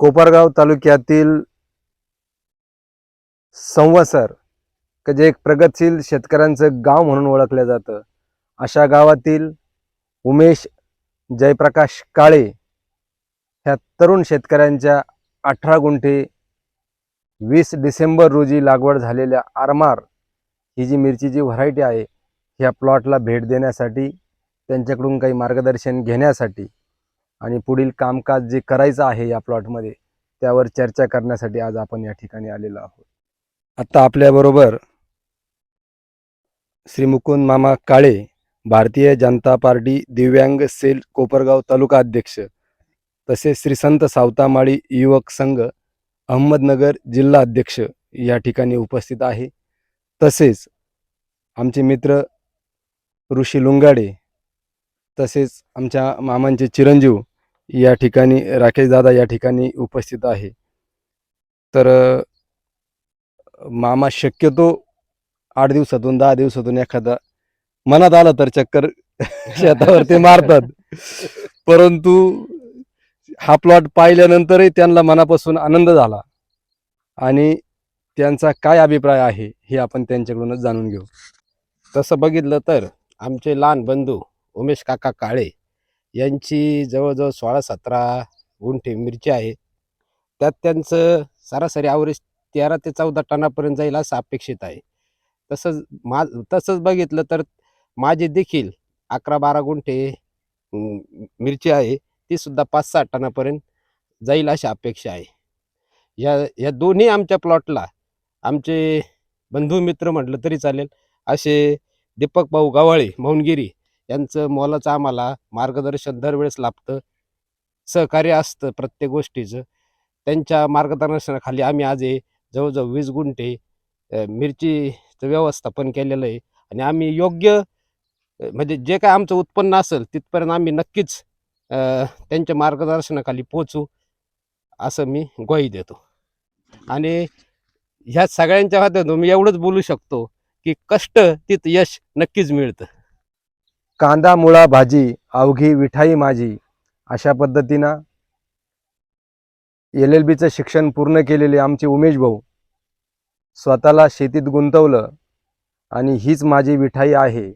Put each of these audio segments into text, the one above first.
कोपरगाव तालुक्यातील संवसर का जे एक प्रगतशील शेतकऱ्यांचं गाव म्हणून ओळखलं जातं अशा गावातील उमेश जयप्रकाश काळे ह्या तरुण शेतकऱ्यांच्या अठरा गुंठे वीस डिसेंबर रोजी लागवड झालेल्या आरमार ही जी मिरचीची व्हरायटी आहे ह्या प्लॉटला भेट देण्यासाठी त्यांच्याकडून काही मार्गदर्शन घेण्यासाठी आणि पुढील कामकाज जे करायचं आहे या प्लॉटमध्ये त्यावर चर्चा करण्यासाठी आज आपण या ठिकाणी आलेलो आहोत. आत्ता आपल्याबरोबर श्री मुकुंद मामा काळे भारतीय जनता पार्टी दिव्यांग सेल कोपरगाव तालुका अध्यक्ष तसेच श्री संत सावतामाळी युवक संघ अहमदनगर जिल्हा अध्यक्ष या ठिकाणी उपस्थित आहे. तसेच आमचे मित्र ऋषी लुंगाडे तसेच आमच्या मामांचे चिरंजीव या ठिकाणी राकेश दादा या ठिकाणी उपस्थित आहे. तर मामा शक्यतो आठ दिवसातून दहा दिवसातून एखादा मनात आलं तर चक्कर शेतावरती मारतात. परंतु हा प्लॉट पाहिल्यानंतरही त्यांना मनापासून आनंद झाला आणि त्यांचा काय अभिप्राय आहे हे आपण त्यांच्याकडूनच जाणून घेऊ. तसं बघितलं तर आमचे लहान बंधू उमेश काका काळे यांची जवळजवळ सोळा सतरा गुंठे मिरची आहे. त्यात त्यांचं सरासरी आवरेज तेरा ते चौदा टनापर्यंत जाईल असं अपेक्षित आहे. तसंच मा तसंच बघितलं तर माझे देखील अकरा बारा गुंठे मिरची आहे. ती सुद्धा पाच सहा टनापर्यंत जाईल अशी अपेक्षा आहे. या या दोन्ही आमच्या प्लॉटला आमचे बंधू मित्र म्हटलं तरी चालेल. असे दीपक भाऊ गवाळे मौनगिरी यांचं मोलाचं आम्हाला मार्गदर्शन दरवेळेस लाभतं. सहकार्य असतं प्रत्येक गोष्टीचं. त्यांच्या मार्गदर्शनाखाली आम्ही आज हे जवळजवळ वीस गुंठे मिरचीचं व्यवस्थापन केलेलं आहे. आणि आम्ही योग्य म्हणजे जे काय आमचं उत्पन्न असेल तिथपर्यंत आम्ही नक्कीच त्यांच्या मार्गदर्शनाखाली पोचू असं मी ग्वाही देतो. आणि ह्या सगळ्यांच्या हातात मी एवढंच बोलू शकतो की कष्ट तिथं यश नक्कीच मिळतं. कांदा मुळा भाजी अवघी विठाई माझी. अशा पद्धतीनं एल एल बीचं शिक्षण पूर्ण केलेले आमचे उमेश भाऊ स्वतःला शेतीत गुंतवलं आणि हीच माझी विठाई आहे.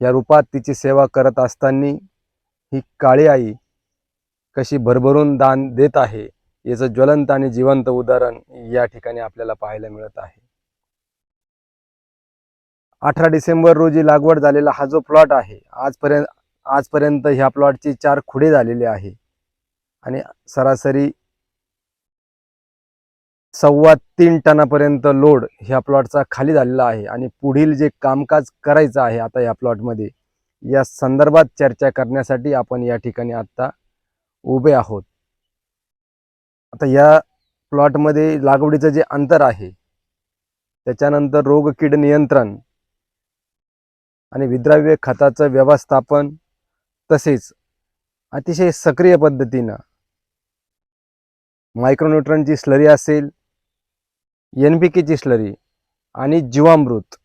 या रूपात तिची सेवा करत असताना ही काळी आई कशी भरभरून दान देत आहे याचं ज्वलंत आणि जिवंत उदाहरण या ठिकाणी आपल्याला पाहायला मिळत आहे. अठरा डिसेंबर रोजी लागवड झालेला हा जो प्लॉट आहे आजपर्यंत आजपर्यंत ह्या प्लॉटची चार खुडे झालेले आहे. आणि सरासरी सव्वा तीन टनापर्यंत लोड ह्या प्लॉटचा खाली झालेला आहे. आणि पुढील जे कामकाज करायचं आहे आता या प्लॉटमध्ये या संदर्भात चर्चा करण्यासाठी आपण या ठिकाणी आता उभे आहोत. आता या प्लॉटमध्ये लागवडीचं जे अंतर आहे त्याच्यानंतर रोग कीड नियंत्रण आणि विद्राव्य खताचं व्यवस्थापन तसेच अतिशय सक्रिय पद्धतीनं मायक्रोन्युट्रनची स्लरी असेल एन पी केची स्लरी आणि जीवामृत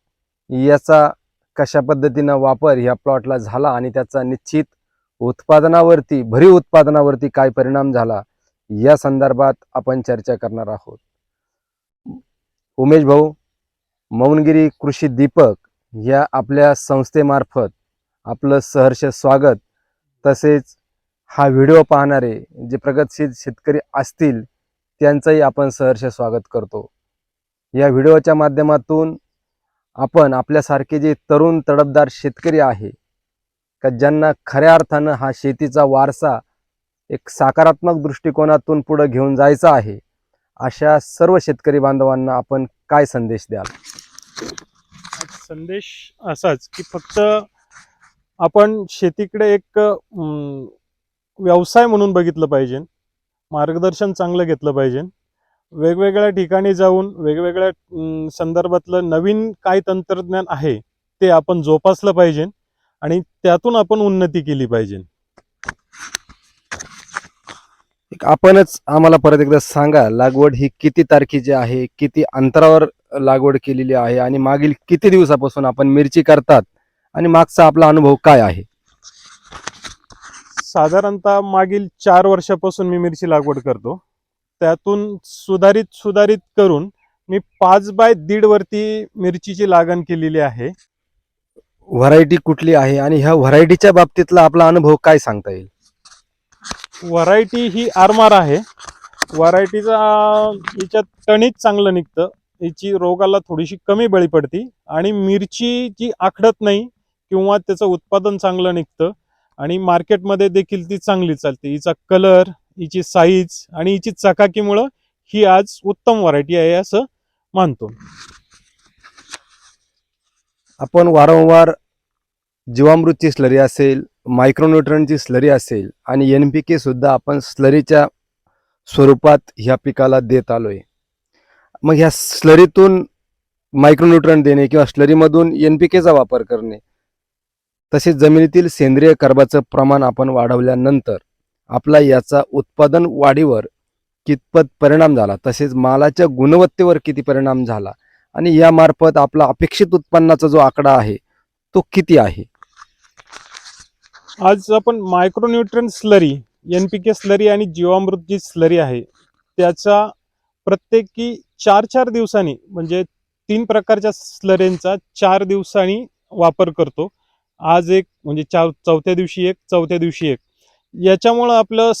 याचा कशा पद्धतीनं वापर ह्या प्लॉटला झाला आणि त्याचा निश्चित उत्पादनावरती भरीव उत्पादनावरती काय परिणाम झाला या संदर्भात आपण चर्चा करणार आहोत. उमेश भाऊ मौनगिरी कृषी दीपक या आपल्या संस्थेमार्फत आपलं सहर्ष स्वागत तसेच हा व्हिडिओ पाहणारे जे प्रगतशील शेतकरी असतील त्यांचंही आपण सहर्ष स्वागत करतो. या व्हिडिओच्या माध्यमातून आपण आपल्यासारखे जे तरुण तडफदार शेतकरी आहे का ज्यांना खऱ्या अर्थानं हा शेतीचा वारसा एक सकारात्मक दृष्टिकोनातून पुढं घेऊन जायचा आहे अशा सर्व शेतकरी बांधवांना आपण काय संदेश द्याल? संदेश असाच की फक्त आपण शेतीकडे एक व्यवसाय म्हणून बघितलं पाहिजे मार्गदर्शन चांगलं घेतलं पाहिजे. वेगवेगळ्या ठिकाणी जाऊन वेगवेगळ्या संदर्भातलं नवीन काय तंत्रज्ञान आहे ते आपण जोपासलं पाहिजे आणि त्यातून आपण उन्नती केली पाहिजे. आपणच आम्हाला परत एकदा सांगा लागवड ही किती तारखेची आहे किती अंतरावर लागवड केलेली आहे आणि मागील किती दिवसापासून आपण मिरची करतात आणि मागचा आपला अनुभव काय आहे? साधारणतः मागील चार वर्षापासून मी मिरची लागवड करतो. त्यातून सुधारित सुधारित करून मी पाच बाय दीड वरती मिरचीची लागण केलेली आहे. व्हरायटी कुठली आहे आणि ह्या व्हरायटीच्या बाबतीतला आपला अनुभव काय सांगता येईल? व्हरायटी ही आरमार आहे. व्हरायटीचा याच्यात टणीच चांगलं निघतं. याची रोगाला थोडीशी कमी बळी पडती आणि मिरची जी आखडत नाही किंवा त्याचं उत्पादन चांगलं निघतं आणि मार्केटमध्ये देखील ती चांगली चालते. हिचा कलर हिची साईज आणि हिची चकाकीमुळं ही आज उत्तम व्हरायटी आहे असं मानतो. आपण वारंवार जीवामृतची स्लरी असेल मायक्रोन्युट्रनची स्लरी असेल आणि एन पी के सुद्धा आपण स्लरीच्या स्वरूपात ह्या पिकाला देत आलोय. मग ह्या स्लरीतून मायक्रोन्युट्रन देणे किंवा स्लरीमधून एन पी केचा वापर करणे तसेच जमिनीतील सेंद्रिय कर्बाचं प्रमाण आपण वाढवल्यानंतर आपला याचा उत्पादन वाढीवर कितपत परिणाम झाला तसेच मालाच्या गुणवत्तेवर किती परिणाम झाला आणि यामार्फत आपला अपेक्षित उत्पन्नाचा जो आकडा आहे तो किती आहे? आज आपण micronutrient slurry N P K slurry आणि जीवामृत जी स्लरी आहे त्याचा प्रत्येकी चार चार दिवसांनी म्हणजे तीन प्रकारच्या स्लरींचा चार दिवसांनी वापर करतो. आज एक म्हणजे चार चौथ्या दिवशी एक चौथ्या दिवशी एक. याच्यामुळं आपलं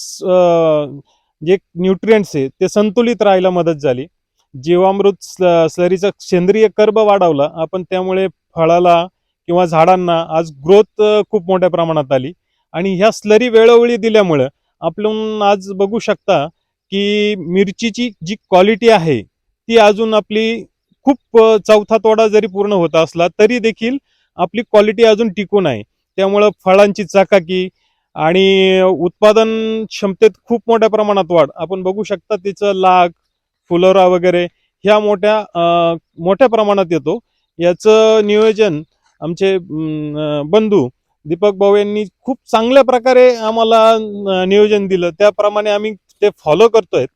जे न्यूट्रियंट्स आहे ते संतुलित राहायला मदत झाली. जीवामृत स्ल- स्लरीचा सेंद्रिय कर्ब वाढवला आपण त्यामुळे फळाला किंवा झाडांना आज ग्रोथ खूप मोठ्या प्रमाणात आली. आणि ह्या स्लरी वेळोवेळी दिल्यामुळं आपण आज बघू शकता की मिरचीची जी क्वालिटी आहे ती अजून आपली खूप चौथा तोडा जरी पूर्ण होत असला तरी देखील आपली क्वालिटी अजून टिकून आहे. त्यामुळं फळांची चाकाकी आणि उत्पादन क्षमतेत खूप मोठ्या प्रमाणात वाढ. आपण बघू शकता तिचं लाग फुलोरा वगैरे ह्या मोठ्या मोठ्या प्रमाणात येतो. याचं नियोजन आमचे बंधू दीपक भाऊ यांनी खूप चांगल्या प्रकारे आम्हाला नियोजन दिलं. त्याप्रमाणे आम्ही ते फॉलो करतोय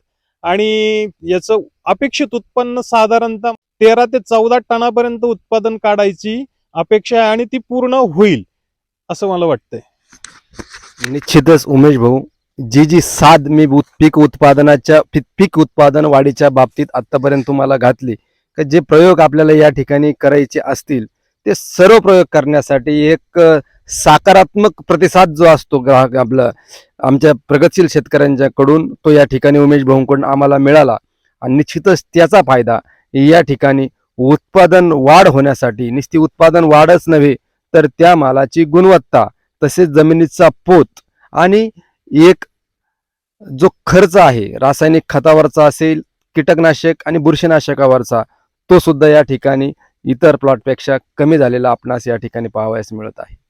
आणि याचं अपेक्षित उत्पन्न साधारणतः तेरा ते चौदा टनापर्यंत उत्पादन काढायची अपेक्षा आहे आणि ती पूर्ण होईल असं मला वाटतंय. निश्चितच उमेश भाऊ जी जी साध मी पीक उत्पादनाच्या पीक उत्पादन वाढीच्या बाबतीत आतापर्यंत तुम्हाला घातली जे प्रयोग आपल्याला या ठिकाणी करायचे असतील ते सर्व प्रयोग करण्यासाठी एक सकारात्मक प्रतिसाद जो असतो ग्राहक आपलं आमच्या प्रगतशील शेतकऱ्यांच्याकडून तो या ठिकाणी उमेश भाऊंकडून आम्हाला मिळाला. आणि निश्चितच त्याचा फायदा या ठिकाणी उत्पादन वाढ होण्यासाठी नुसती उत्पादन वाढच नव्हे तर त्या मालाची गुणवत्ता तसेच जमिनीचा पोत आणि एक जो खर्च आहे रासायनिक खतावरचा असेल कीटकनाशक आणि बुरशीनाशकावरचा तो सुद्धा या ठिकाणी इतर प्लॉटपेक्षा कमी झालेला आपणास या ठिकाणी पाहावयास मिळत आहे.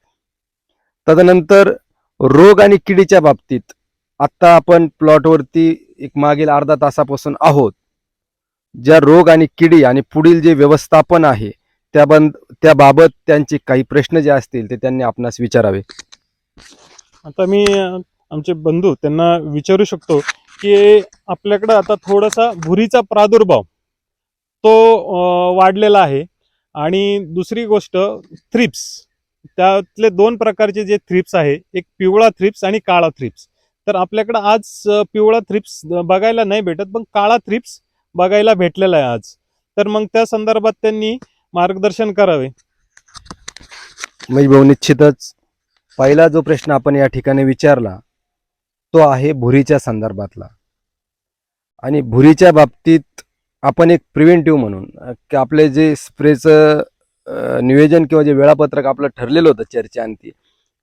तदनंतर रोग आणि किडीच्या बाबतीत आत्ता आपण प्लॉटवरती एक मागील अर्धा तासापासून आहोत. ज्या रोग आणि किडी आणि पुढील जे व्यवस्थापन आहे त्या बंद त्याबाबत त्यांचे काही प्रश्न जे असतील ते त्यांनी आपणास विचारावे. आता मी आमचे बंधू त्यांना विचारू शकतो की आपल्याकडं आता थोडासा भुरीचा प्रादुर्भाव तो वाढलेला आहे. आणि दुसरी गोष्ट थ्रिप्स त्यातले दोन प्रकारचे जे थ्रिप्स आहे एक पिवळा थ्रिप्स आणि काळा थ्रिप्स तर आपल्याकडं आज पिवळा थ्रिप्स बघायला नाही भेटत पण काळा थ्रिप्स बघायला भेटलेला आहे आज. तर मग त्या संदर्भात त्यांनी मार्गदर्शन करावे. महेश भाऊ निश्चितच पहिला जो प्रश्न आपण या ठिकाणी विचारला तो आहे भुरीच्या संदर्भातला. आणि भुरीच्या बाबतीत आपण एक प्रिव्हेंटिव्ह म्हणून की आपले जे स्प्रेचं नियोजन किंवा जे वेळापत्रक आपलं ठरलेलं होतं चर्चेअंती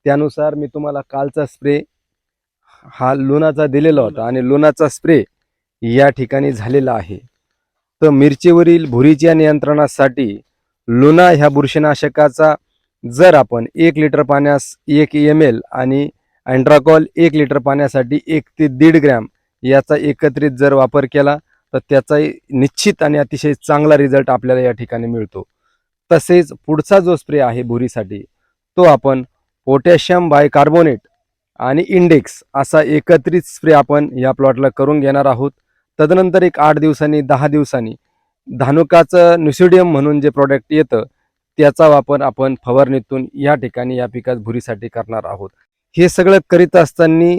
त्यानुसार मी तुम्हाला कालचा स्प्रे हा लोणाचा दिलेला होता आणि लोणाचा स्प्रे या ठिकाणी झालेला आहे. तर मिरचीवरील भुरीच्या नियंत्रणासाठी लोणा ह्या बुरशीनाशकाचा जर आपण एक लिटर पाण्यास एक एम एल आणि अँड्राकॉल एक लिटर पाण्यासाठी एक ते दीड ग्रॅम याचा एकत्रित जर वापर केला तर त्याचाही निश्चित आणि अतिशय चांगला रिझल्ट आपल्याला या ठिकाणी मिळतो. तसेच पुढचा जो स्प्रे आहे भुरीसाठी तो आपण पोटॅशियम बायकार्बोनेट आणि इंडेक्स असा एकत्रित स्प्रे आपण या प्लॉटला करून घेणार आहोत. तदनंतर एक आठ दिवसांनी दहा दिवसांनी धानुकाचं न्युसिडियम म्हणून जे प्रॉडक्ट येतं त्याचा वापर आपण फवारणीतून या ठिकाणी या पिकात भुरीसाठी करणार आहोत. हे सगळं करीत असताना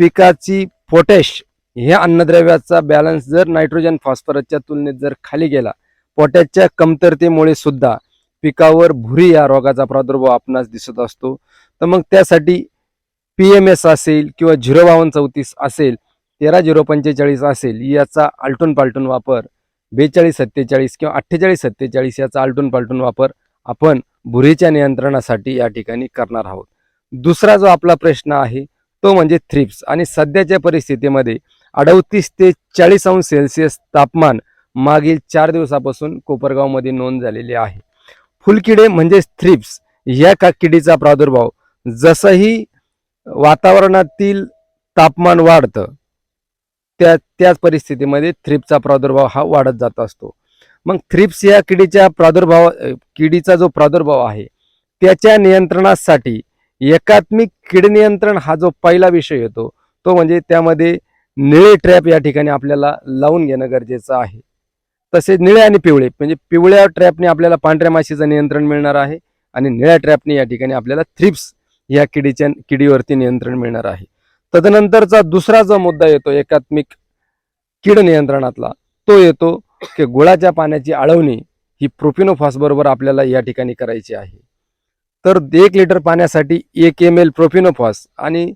पिकाची पोटॅश ह्या अन्नद्रव्याचा बॅलन्स जर नायट्रोजन फॉस्फरसच्या तुलनेत जर खाली गेला पोटॅशच्या कमतरतेमुळे सुद्धा पिकावर भुरी या रोगाचा प्रादुर्भाव आपणास दिसत असतो. तर मग त्यासाठी पी एम एस असेल किंवा झिरो बावन्न चौतीस असेल तेरा झिरो पंचेचाळीस असेल याचा आलटून पालटून वापर बेचाळीस सत्तेचाळीस किंवा अठ्ठेचाळीस सत्तेचाळीस याचा आलटून पालटून वापर आपण भुरीच्या नियंत्रणासाठी या ठिकाणी करणार आहोत. दुसरा जो आपला प्रश्न आहे तो म्हणजे थ्रिप्स. आणि सध्याच्या परिस्थितीमध्ये अडतीस ते चाळीस अंश सेल्सिअस तापमान मागील चार दिवसापासून कोपरगावमध्ये नोंद झालेली आहे. फुलकिडे म्हणजे थ्रिप्स या का किडीचा प्रादुर्भाव. जसंही वातावरणातील तापमान वाढतं त्या त्याच परिस्थितीमध्ये थ्रिप्सचा प्रादुर्भाव हा वाढत जात असतो. मग थ्रिप्स या किडीच्या प्रादुर्भाव किडीचा जो प्रादुर्भाव आहे त्याच्या नियंत्रणासाठी एकात्मिक कीड नियंत्रण हा जो पहिला विषय येतो तो म्हणजे त्यामध्ये निळे ट्रॅप या ठिकाणी आपल्याला लावून घेणं गरजेचं आहे. तसेच निळे आणि पिवळे. म्हणजे पिवळ्या ट्रॅपने आपल्याला पांढऱ्या माशीचं नियंत्रण मिळणार आहे आणि निळ्या ट्रॅपने या ठिकाणी आपल्याला थ्रिप्स या किडीच्या किडीवरती नियंत्रण मिळणार आहे. तदनंतरचा दुसरा जो मुद्दा येतो एकात्मिक कीड नियंत्रणातला तो येतो की गुळाच्या पाण्याची आळवणी ही प्रोपिनोफॉस बरोबर आपल्याला या ठिकाणी करायची आहे. तर एक लिटर पाण्यासाठी एक एम एल प्रोपिनोफॉस आणि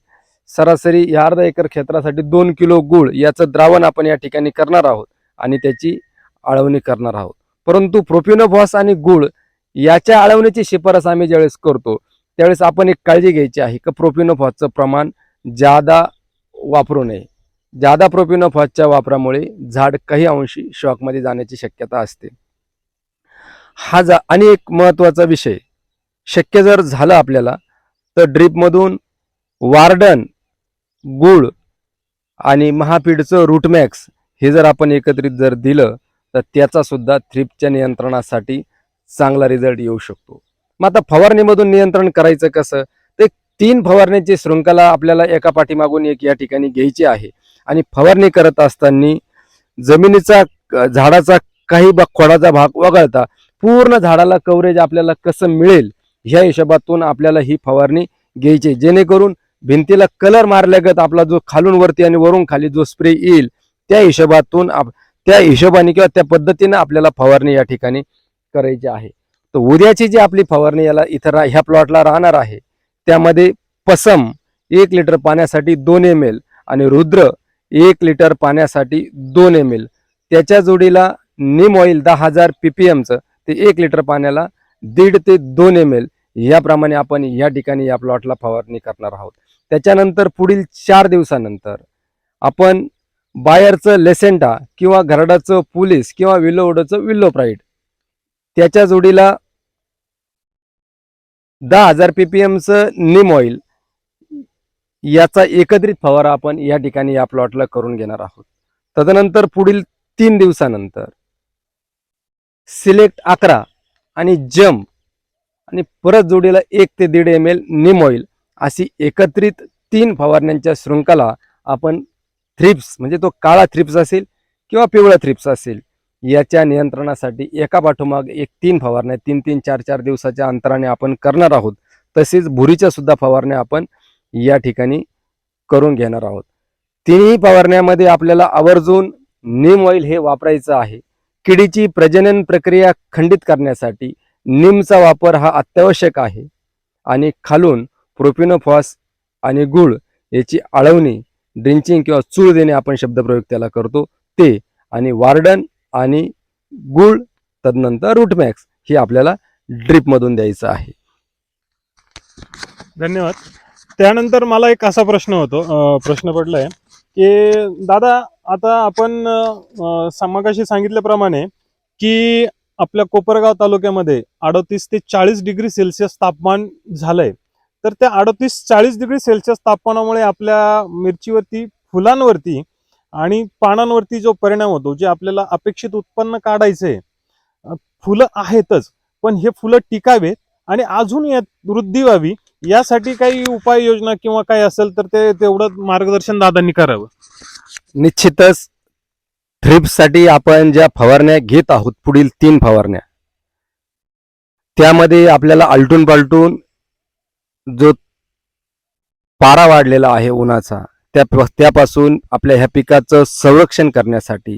सरासरी या अर्धा एकर क्षेत्रासाठी दोन किलो गुळ याचं द्रावण आपण या ठिकाणी करणार आहोत आणि त्याची आळवणी करणार आहोत. परंतु प्रोपिनोफॉस आणि गुळ याच्या आळवणीची शिफारस आम्ही ज्यावेळेस करतो त्यावेळेस आपण एक काळजी घ्यायची आहे की प्रोपिनोफॉसचं प्रमाण जादा वापरू नये. जादा प्रोपिनोफॉसच्या वापरामुळे झाड काही अंशी शॉकमध्ये जाण्याची शक्यता असते. हा जा आणि एक महत्त्वाचा विषय शक्य जर झालं आपल्याला तर ड्रीपमधून वार्डन गुळ आणि महापीडचं रूटमॅक्स हे जर आपण एकत्रित जर दिलं तर त्याचासुद्धा थ्रिपच्या नियंत्रणासाठी चांगला रिझल्ट येऊ शकतो. मग आता फवारणीमधून नियंत्रण करायचं कसं? ते तीन फवारण्याची शृंखला आपल्याला एका पाठीमागून एक या ठिकाणी घ्यायची आहे. आणि फवारणी करत असताना जमिनीचा झाडाचा काही भाग खोडाचा भाग वगळता पूर्ण झाडाला कव्हरेज आपल्याला कसं मिळेल ह्या हिशोबातून आपल्याला ही फवारणी घ्यायची जेणेकरून भिंतीला कलर मारल्यागत आपला जो खालून वरती आणि वरून खाली जो स्प्रे येईल त्या हिशोबातून आप- त्या हिशोबाने किंवा त्या पद्धतीनं आपल्याला फवारणी या ठिकाणी करायची आहे. तर उद्याची जी आपली फवारणी याला इथं रा- ह्या प्लॉटला राहणार आहे त्यामध्ये पसम एक लिटर पाण्यासाठी दोन एम एल आणि रुद्र एक लिटर पाण्यासाठी दोन एम एल त्याच्या जोडीला निम ऑइल दहा हजार पीपीएमचं ते एक लिटर पाण्याला दीड ते दोन एम एल याप्रमाणे आपण या ठिकाणी या प्लॉटला फवारणी करणार आहोत. त्याच्यानंतर पुढील चार दिवसानंतर आपण बायरचं लेसेंटा किंवा घरडाचं पुलिस किंवा विलोवडचं विल्लोप्राईड त्याच्या जोडीला दहा हजार पीपीएमचं निम ऑइल. याचा एकत्रित फवारा आपण या ठिकाणी या प्लॉटला करून घेणार आहोत. तदनंतर पुढील तीन दिवसानंतर सिलेक्ट अकरा आणि जम आणि परत जोडीला एक ते दीड एम एल निम ऑइल अशी एकत्रित तीन फवारण्यांच्या शृंखला आपण थ्रिप्स म्हणजे तो काळा थ्रिप्स असेल किंवा पिवळा थ्रिप्स असेल याच्या नियंत्रणासाठी एका पाठोमाग एक तीन फवारण्या तीन तीन चार चार दिवसाच्या अंतराने आपण करणार आहोत. तसेच भुरीच्या सुद्धा फवारण्या आपण या ठिकाणी करून घेणार आहोत. तिन्ही फवारण्यामध्ये आपल्याला आवर्जून नीम ऑइल हे वापरायचं आहे. किडीची प्रजनन प्रक्रिया खंडित करण्यासाठी नीमचा वापर हा अत्यावश्यक आहे. आणि खालून प्रोपिनोफॉस आणि गुळ याची आळवणी ड्रिंचिंग किंवा चूळ देणे आपण शब्दप्रयोग त्याला करतो ते आणि वार्डन आणि गुळ तदनंतर रूटमॅक्स हे आपल्याला ड्रिपमधून द्यायचं आहे. धन्यवाद. त्यानंतर मला एक असा प्रश्न होतो प्रश्न पडलाय की दादा आता आपण समागाशी सांगितल्याप्रमाणे की आपल्या कोपरगाव तालुक्यामध्ये अडतीस ते चाळीस डिग्री सेल्सिअस तापमान झालंय. तर त्या अडतीस चाळीस डिग्री सेल्सिअस तापमानामुळे आपल्या मिरचीवरती फुलांवरती आणि पानांवरती जो परिणाम होतो जे आपल्याला अपेक्षित उत्पन्न काढायचंय आहे फुलं आहेतच पण हे फुलं टिकावेत आणि अजून यात वृद्धी व्हावी यासाठी काही उपाययोजना किंवा काही असेल तर ते तेवढं मार्गदर्शन दादांनी करावं. निश्चितच थ्रिप्ससाठी आपण ज्या फवारण्या घेत आहोत पुढील तीन फवारण्या त्यामध्ये आपल्याला आलटून पालटून जो पारा वाढलेला आहे उन्हाचा त्या त्यापासून आपल्या ह्या पिकाचं संरक्षण करण्यासाठी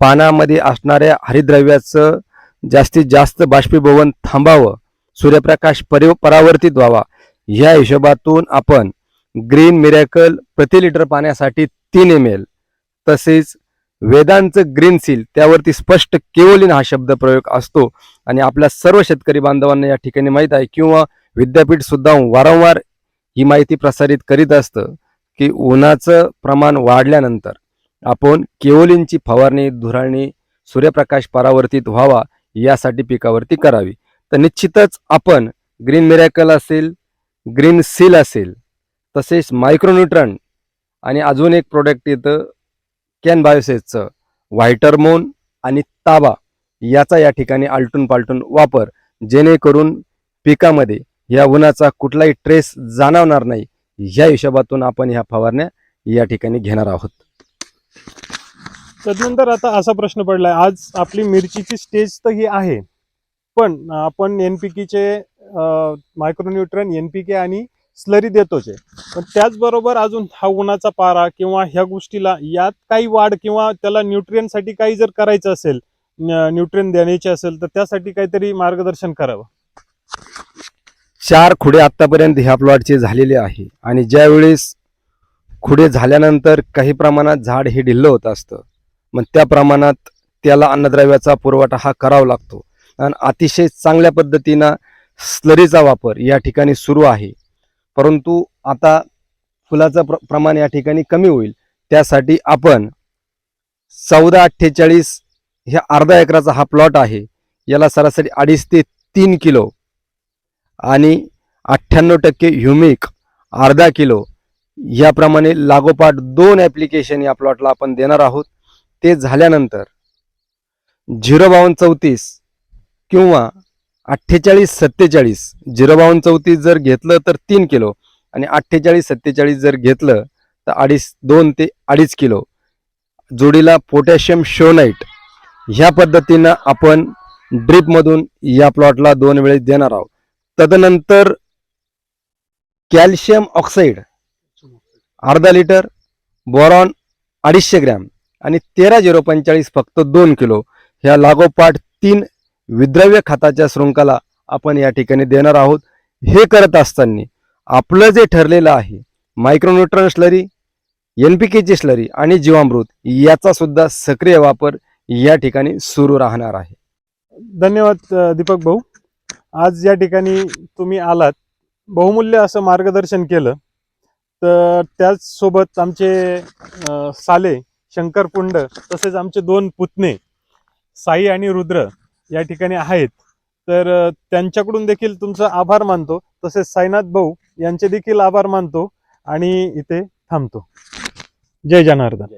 पानामध्ये असणाऱ्या हरिद्रव्याचं जास्तीत जास्त बाष्पीभवन थांबावं सूर्यप्रकाश परि परावर्तित व्हावा ह्या हिशोबातून आपण ग्रीन मिरॅकल प्रति लिटर पाण्यासाठी तीन एम एल तसेच वेदांचं ग्रीन सील त्यावरती स्पष्ट केवलिन हा शब्द प्रयोग असतो आणि आपल्या सर्व शेतकरी बांधवांना या ठिकाणी माहीत आहे किंवा विद्यापीठ सुद्धा वारंवार ही माहिती प्रसारित करीत असतं की उन्हाचं प्रमाण वाढल्यानंतर आपण केओलिनची फवारणी धुराळणी सूर्यप्रकाश परावर्तित व्हावा यासाठी पिकावरती करावी. तर निश्चितच आपण ग्रीन मिरॅकल असेल ग्रीन सील असेल तसेच मायक्रोन्युट्रन आणि अजून एक प्रोडक्ट येतं कॅन बायोसेसचं व्हायटरमोन आणि ताबा याचा या ठिकाणी आलटून पालटून वापर जेणेकरून पिकामध्ये या उन्हाचा कुठलाही ट्रेस जाणवणार नाही. या हिशोबातून आपण ह्या फवारण्या या ठिकाणी घेणार आहोत. त्यानंतर आता असा प्रश्न पडलाय. आज आपली मिरचीची स्टेज तर ही आहे पण आपण एनपीकेचे मायक्रोन्यूट्रन एनपीके आणि स्लरी देतोच. आहे पण त्याचबरोबर अजून हा उन्हाचा पारा किंवा ह्या गोष्टीला यात काही वाढ किंवा त्याला न्यूट्रियनसाठी काही जर करायचं असेल न्यूट्रियन देण्याचे असेल तर त्यासाठी काहीतरी मार्गदर्शन करावं. चार खुडे आत्तापर्यंत ह्या प्लॉटचे झालेले आहे. आणि ज्यावेळेस खुडे झाल्यानंतर काही प्रमाणात झाड हे ढिल्लं होत असतं. मग त्या प्रमाणात त्याला अन्नद्रव्याचा पुरवठा हा करावा लागतो. आणि अतिशय चांगल्या पद्धतीनं स्लरीचा वापर या ठिकाणी सुरू आहे. परंतु आता फुलाचं प्र प्रमाण या ठिकाणी कमी होईल. त्यासाठी आपण चौदा अठ्ठेचाळीस ह्या अर्धा एकराचा हा प्लॉट आहे. याला सरासरी अडीच ते तीन किलो आणि अठ्ठ्याण्णव टक्के ह्युमिक अर्धा किलो. याप्रमाणे लागोपाठ दोन ॲप्लिकेशन या प्लॉटला आपण देणार आहोत. ते झाल्यानंतर झिरो बावन्न चौतीस किंवा अठ्ठेचाळीस सत्तेचाळीस झिरो बावन्न चौतीस जर घेतलं तर तीन किलो आणि अठ्ठेचाळीस सत्तेचाळीस जर घेतलं तर अडीच दोन ते अडीच किलो. जोडीला पोटॅशियम शोनाईट ह्या पद्धतीनं आपण ड्रीपमधून या प्लॉटला दोन वेळेस देणार आहोत. तदनंतर कॅल्शियम ऑक्साईड अर्धा लिटर बोरॉन अडीचशे ग्रॅम आणि तेरा झिरो पंचेचाळीस फक्त दोन किलो ह्या लागोपाठ तीन विद्रव्य खताच्या शृंखला आपण या ठिकाणी देणार आहोत. हे करत असताना आपलं जे ठरलेलं आहे मायक्रोन्युट्रन स्लरी एन पी केची स्लरी आणि जीवामृत याचा सुद्धा सक्रिय वापर या ठिकाणी सुरू राहणार आहे. धन्यवाद दीपक भाऊ. आज या ठिकाणी तुम्ही आलात बहुमूल्य असं मार्गदर्शन केलं तर त्याचसोबत आमचे साले शंकरपुंड तसेच आमचे दोन पुतणे साई आणि रुद्र या ठिकाणी आहेत. तर त्यांच्याकडून देखील तुमचा आभार मानतो. तसेच साईनाथ भाऊ यांचे देखील आभार मानतो आणि इथे थांबतो. जय जनार्दन.